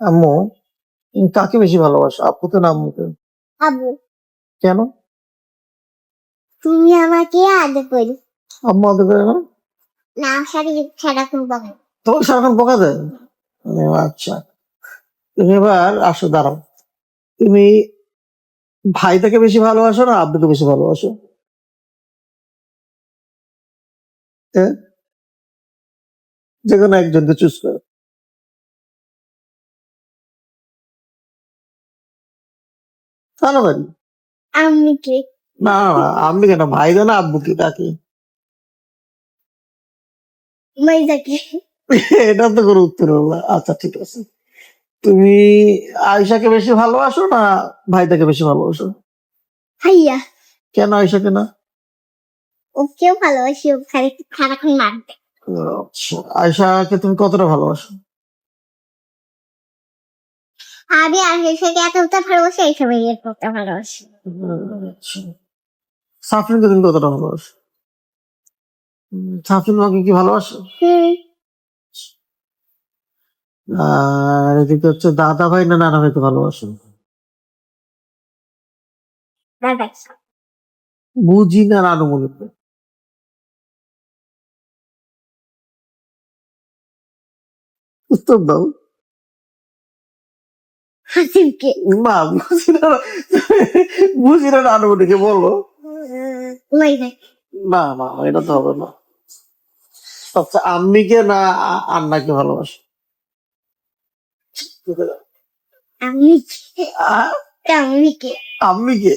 আম্মু তুমি কাকে বেশি ভালোবাসো আপুকে না আম্মুকে? আবু কেন? তুমি আমাকে আদর করি। আম্মু আদর করে না? না সারি সারাক্ষণ বকা তোমাকে সারাক্ষণ বকা দেয়? আচ্ছা। তুমি এবার আসো দাঁড়াও। তুমি ভাইটাকে বেশি ভালোবাসো না আব্বুকে বেশি ভালোবাসো? যে কোনো একজনকে চুজ করো। তাড়াতাড়ি আমি কে? না না আমি কেন? ভাই না আব্বুকে কাকে? মাইজাকে এটা তো কোনো উত্তর হলো আচ্ছা ঠিক আছে। তুমি আয়সাকে বেশি ভালোবাসো না ভাইটাকে বেশি ভালোবাসো? হাইয়া কেন আয়সাকে না? ওকেও ভালোবাসি ও খালি সারাক্ষণ মারবে আয়সাকে তুমি কতটা ভালোবাসো? আমি আর সাথে এতটা ভালোবাসি? এই সময় এতটা ভালোবাসি। আচ্ছা সাফরিনকে তুমি কতটা ভালোবাসো? সাফরিন তোমাকে কি ভালোবাসো? আর এদিকে হচ্ছে দাদা ভাই না নানা ভাইকে ভালোবাসো? দাদা বুঝি না নানু মনে উত্তর দাও হাসিমকে মা বুঝিনা বুঝিনা বলো। না না এটা তো হবে না। আচ্ছা আম্মিকে না আন্নাকে ভালোবাসো? আমি আম্মিকে আমি কে আম্মিকে?